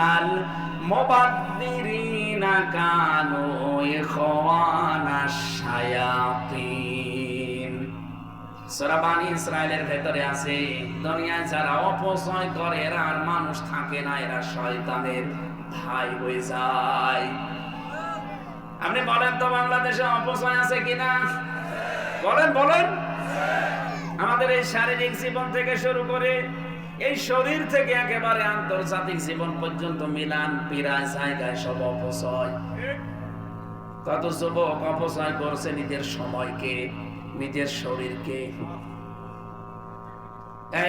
ইন্নাল মুবাদদিরিনা কানু ইখওয়ানাশ শায়াতিন। সূরা বানি ভেতরে আছে, দুনিয়ায় যারা অপচয় করে, এরা আর মানুষ থাকে না, এরা শয়তানের ভাই হয়ে যায়। আপনি বলেন তো বাংলাদেশে অপচয় আছে কিনা? বলেন বলেন। আমাদের এই শারীরিক জীবন থেকে শুরু করে এই শরীর থেকে একেবারে আন্তর্জাতিক জীবন পর্যন্ত মিলান পিরায় জায়গায় সব অপচয়। কত যুবক অপচয় করছে নিজের সময়কে, নিজের শরীরকে।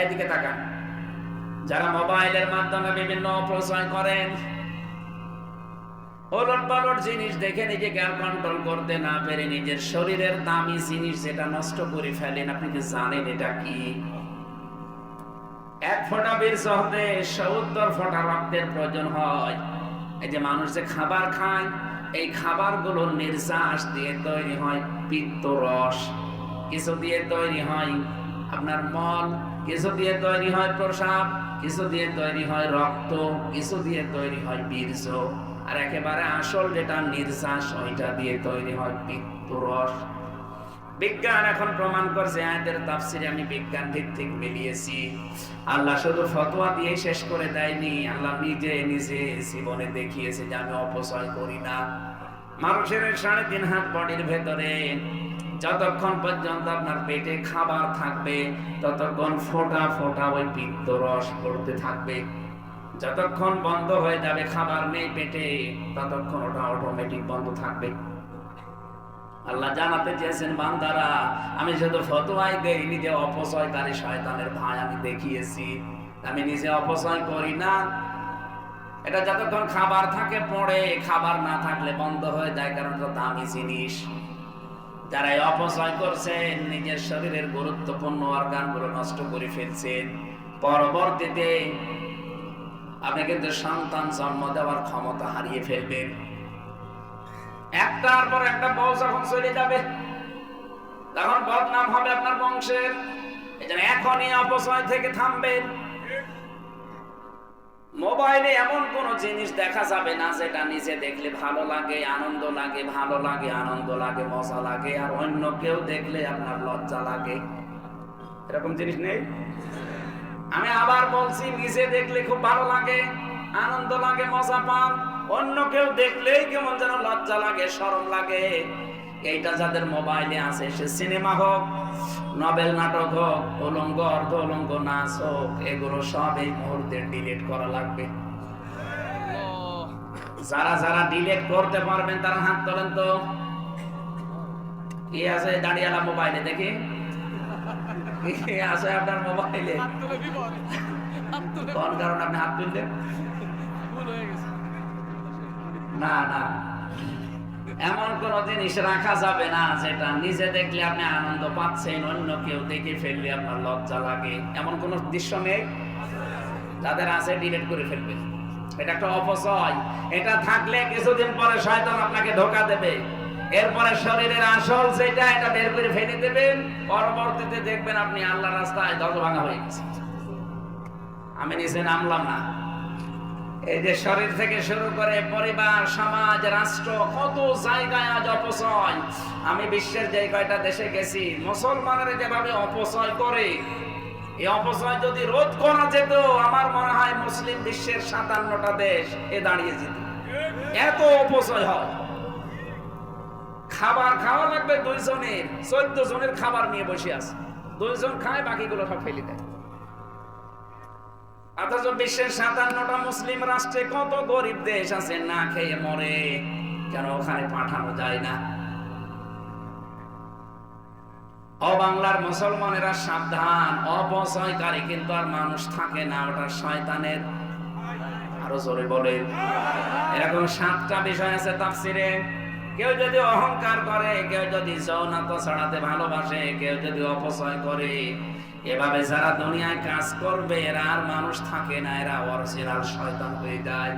এদিকে তাকান। যারা মোবাইলের মাধ্যমে বিভিন্ন অপচয় করেন ওলট পালট জিনিস দেখে নিজেকে আর কন্ট্রোল করতে না পেরে নিজের শরীরের দামি জিনিস যেটা নষ্ট করে ফেলেন, আপনি কি জানেন এটা কি? এক ফোঁটা বীর হতে সত্তর ফোঁটা রক্তের প্রয়োজন হয়। এই যে মানুষ যে খাবার খায়, এই খাবারগুলো নির্যাস দিয়ে তৈরি হয় পিত্ত রস। কিছু দিয়ে তৈরি হয় আপনার মল, কিছু দিয়ে তৈরি হয় প্রসাব, কিছু দিয়ে তৈরি হয় রক্ত, কিছু দিয়ে তৈরি হয় বীর্য। আর একেবারে আসল যেটা নির্যাস, ওইটা দিয়ে তৈরি হয় পিত্ত রস। বিজ্ঞান এখন প্রমাণ করছে, আয়াতের তাফসিরে আমি বিজ্ঞান ভিত্তিক মিলিয়েছি। আল্লাহ শুধু ফতোয়া দিয়ে শেষ করে দেয়নি, আল্লাহ নিজে নিজে জীবনে দেখিয়েছে যে আমি অপচয় করি না। মানুষের সাড়ে তিন হাত বডির ভেতরে যতক্ষণ পর্যন্ত আপনার পেটে খাবার থাকবে, ততক্ষণ ফোটা ফোটা ওই পিত্ত রস পড়তে থাকবে। যতক্ষণ বন্ধ হয়ে যাবে খাবার নেই পেটে, ততক্ষণ ওটা অটোমেটিক বন্ধ থাকবে। আল্লাহ জানাতে চেয়েছেন, বান্দারা, আমি শুধু ফতোয়াই দেই, নিজে অপচয়কারী শয়তানের ভাই আমি দেখিয়েছি। আমি নিজে অপচয় করি না। এটা যতক্ষণ খাবার থাকে, পড়ে, খাবার না থাকলে বন্ধ হয়ে যায়, কারণ এটা দামি জিনিস। যারা অপচয় করছেন নিজের শরীরের গুরুত্বপূর্ণ অর্গানগুলো নষ্ট করে ফেলছেন পরবর্তীতে আপনি কিন্তু সন্তান জন্ম দেওয়ার ক্ষমতা হারিয়ে ফেলবেন। একটার পর একটা বউ যখন চলে যাবে, তখন বদনাম হবে আপনার বংশের। এই জন্য এখনই অপচয় থেকে থামবেন মোবাইলে এমন কোন জিনিস দেখা যাবে না, যেটা নিজে দেখলে ভালো লাগে, আনন্দ লাগে, ভালো লাগে, আনন্দ লাগে, মজা লাগে, আর অন্য কেউ দেখলে আপনার লজ্জা লাগে। এরকম জিনিস নেই? আমি আবার বলছি, নিজে দেখলে খুব ভালো লাগে, আনন্দ লাগে, মজা পান। অন্য কেউ দেখলেই কেমন যেন লজ্জা লাগে শরম লাগে। এইটা যাদের মোবাইলে আছে সে সিনেমা হোক নভেল নাটক হোক উলঙ্গ অর্ধ উলঙ্গ নাচ হোক এগুলো সব এই মুহূর্তে ডিলিট করা লাগবে। যারা যারা ডিলিট করতে পারবেন তারা হাত তোলেন তো। কি আছে দাঁড়িয়ালা মোবাইলে? দেখি। কি আছে আপনার মোবাইলে? কোন কারণে আপনি হাত তুললেন? এমন কোন জিনিস রাখা যাবে না যেটা নিজে দেখলে আপনি আনন্দ পাচ্ছেন, অন্য কেউ দেখে ফেললে আপনার লজ্জা লাগে। এমন কোন দৃশ্য নেই? যাদের আছে ডিলিট করে ফেলবে। এটা একটা অপচয়। এটা থাকলে কিছুদিন পরে শয়তান আপনাকে ধোকা দেবে। এরপরে শরীরের আসল যেটা, এটা বের করে ফেলে দেবেন। পরবর্তীতে দেখবেন আপনি আল্লাহ রাস্তায় দশ ভাঙা হয়ে গেছে। আমি নিজে নামলাম না। এই যে শরীর থেকে শুরু করে পরিবার, সমাজ, রাষ্ট্র, কত জায়গায় আজ অপচয়। আমি বিশ্বের যে কয়টা দেশে গেছি, মুসলমানেরা যেভাবে অপচয় করে, এই অপচয় যদি রোধ করা যেত, আমার মনে হয় মুসলিম বিশ্বের সাতান্নটা দেশ এ দাঁড়িয়ে যেত। এত অপচয় হয়। খাবার খাওয়া লাগবে দুইজনের, চোদ্দ জনের খাবার নিয়ে বসে আছে। দুইজন খায়, বাকিগুলো সব ফেলে দেয়। অথচ বিশ্বের সাতান্নটা মুসলিম রাষ্ট্রে কত গরিব দেশ আছে, না খেয়ে মরে, কেন ওখানে পাঠানো যায় না? অবাংলার মুসলমানেরা সাবধান, অপচয়কারী, কিন্তু আর মানুষ থাকে না, ওটা শয়তানের। আরও জোরে বলে। এরকম সাতটা বিষয় আছে তাফসিরে। কেউ যদি অহংকার করে, কেউ যদি যৌনাত ছড়াতে ভালোবাসে, কেউ যদি অপচয় করে এভাবে যারা দুনিয়ায় কাজ করবে, এরা আর মানুষ থাকে না, এরা অরিজিনাল শয়তান হয়ে যায়।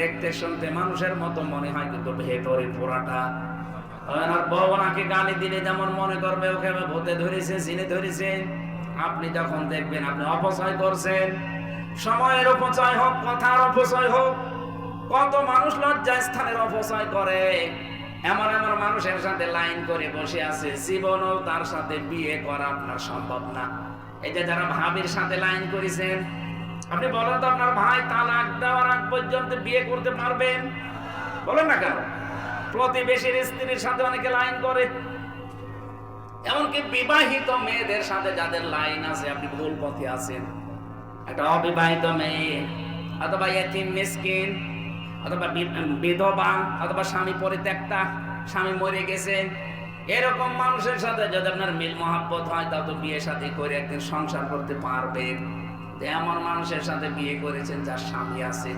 দেখতে শুনতে মানুষের মতো মনে হয়, কিন্তু ভেতরে পোড়াটা বউ ওনাকে গালি দিলে যেমন মনে করবে, ওকে ভূতে ধরেছে চিনে ধরেছে। আপনি যখন দেখবেন, আপনি অপচয় করছেন। সময়ের অপচয় হোক, কথার অপচয় হোক, কত মানুষ লজ্জা স্থানের অপচয় করে। এমন এমন মানুষের সাথে লাইন করে বসে আছে, জীবনও তার সাথে বিয়ে করা আপনার সম্ভব না। এই যে যারা ভাবির সাথে লাইন করেছেন, আপনি বলেন তো আপনার ভাই তালাক দেওয়ার আগ পর্যন্ত বিয়ে করতে পারবেন? বলেন না কেন? প্রতিবেশীর স্ত্রীর সাথে অনেকে লাইন করে। এমনকি বিবাহিত মেয়েদের সাথে যাদের লাইন আছে, আপনি ভুল পথে আছেন। একটা অবিবাহিত মেয়ে অথবা এতিম মিসকিন অথবা বিধবা, অথবা স্বামী পরিত্যক্তা, স্বামী মরে গেছে, এরকম মানুষের সাথে যদি আপনার মিল মহাব্বত হয় তা তো বিয়ে সাথে করে একদিন সংসার করতে পারবেন এমন মানুষের সাথে বিয়ে করেছেন যার স্বামী আছে।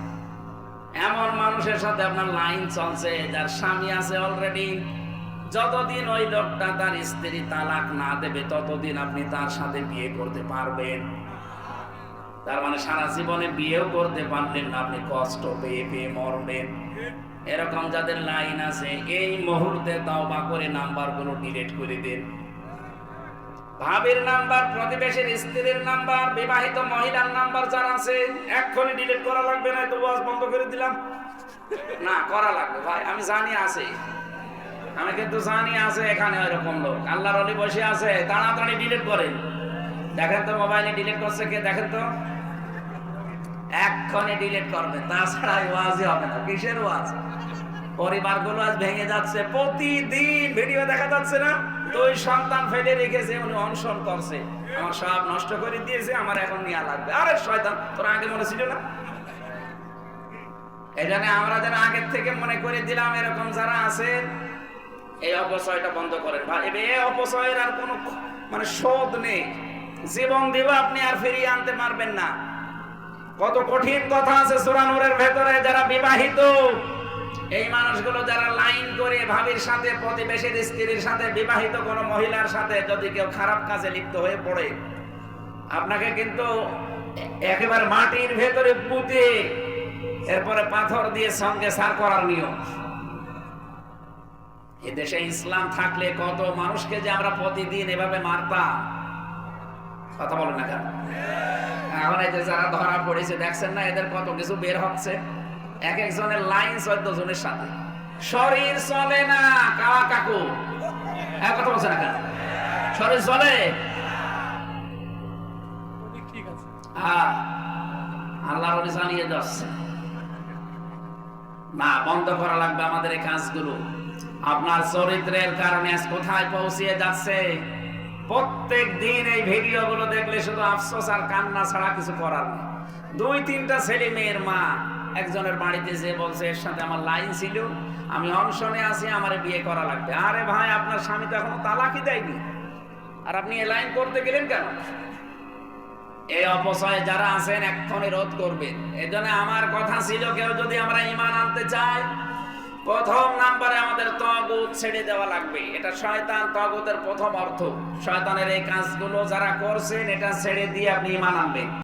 এমন মানুষের সাথে আপনার লাইন চলছে যার স্বামী আছে অলরেডি যতদিন ওই লোকটা তার স্ত্রী তালাক না দেবে, ততদিন আপনি তার সাথে বিয়ে করতে পারবেন। তার মানে সারা জীবনে বিয়েও করতে পারলেন না আপনি, কষ্ট পেয়ে পেয়ে মরবেন এরকম যাদের লাইন আছে, এই মুহূর্তে তাওবা করে নাম্বারগুলো ডিলিট করে দেন। ভাবির নাম্বার, প্রতিবেশীর স্ত্রীর নাম্বার, বিবাহিত মহিলার নাম্বার যারা আছে, এক্ষুনি ডিলিট করা লাগবে না তো ওয়াজ বন্ধ করে দিলাম। না, করা লাগবে ভাই, আমি জানি আছে। আমি কিন্তু জানি আছে এখানে এরকম লোক। আল্লাহর অলি বসে আছে, তাড়াতাড়ি ডিলিট করেন। দেখেন তো মোবাইলে ডিলিট করছে কে? দেখেন তো। এক্ষণে ডিলিট করবে তাছাড়া ওয়াজই হবে না। কিসের ওয়াজ? পরিবারগুলো আজ ভেঙে যাচ্ছে, প্রতিদিন ভিডিও দেখা যাচ্ছে না। দুই সন্তান ফেলে রেখেছে, উনি অনশন করছে। আমার সব নষ্ট করে দিয়েছে, আমার এখন নেওয়া লাগবে। আরে শয়তান, তোর আগে মনে ছিল না? এই আমরা যারা আগের থেকে মনে করে দিলাম, এরকম যারা আছেন, এই অপচয়টা বন্ধ করেন। এই অপচয়ের আর কোনো মানে শোধ নেই। জীবন দিব আপনি, আর ফিরিয়ে আনতে পারবেন না। কত কঠিন কথা আছে সুরানুরের ভেতরে যারা বিবাহিত। এই মানুষগুলো যারা লাইন করে ভাবির সাথে, প্রতিবেশীর স্ত্রীর সাথে, বিবাহিত কোনো মহিলার সাথে যদি কেউ খারাপ কাজে লিপ্ত হয়ে পড়ে, আপনাকে কিন্তু একেবারে মাটির ভেতরে পুঁতে এরপরে পাথর দিয়ে সঙ্গে সার করার নিয়ম। এদেশে ইসলাম থাকলে কত মানুষকে যে আমরা প্রতিদিন এভাবে মারতাম। কথা বলেন না কেন? এখন এই যে যারা ধরা পড়েছে দেখছেন না এদের কত কিছু বের হচ্ছে? এক একজনের লাইন চোদ্দ জনের সাথে। শরীর চলে না কাওয়া কাকু? এক কথা বলছে না কেন? শরীর চলে? হ্যাঁ আল্লাহ জানিয়ে যাচ্ছে না বন্ধ করা লাগবে আমাদের এই কাজগুলো। আপনার চরিত্রের কারণে কোথায় পৌঁছিয়ে যাচ্ছে? প্রত্যেক দিন এই ভিডিওগুলো দেখলে শুধু আফসোস আর কান্না ছাড়া কিছু করার নেই। দুই, তিনটা ছেলে মেয়ের মা একজনের বাড়িতে যে বলছে, এর সাথে আমার লাইন ছিল, আমি অনশনে আছি, আমার বিয়ে করা লাগবে। আরে ভাই, আপনার স্বামী তো এখনও তালাকি দেয়নি। আর আপনি এ লাইন করতে গেলেন কেন? এই অপচয় যারা আছেন এক্ষণে রোধ করবেন। এই জন্য আমার কথা ছিল, কেউ যদি আমরা ইমান আনতে চাই প্রথম নাম্বারে আমাদের তগুত ছেড়ে দেওয়া লাগবে। এটা শয়তান, তগুতের প্রথম অর্থ। শয়তানের এই কাজগুলো যারা করছেন, এটা ছেড়ে দিয়ে আপনি মানাবেন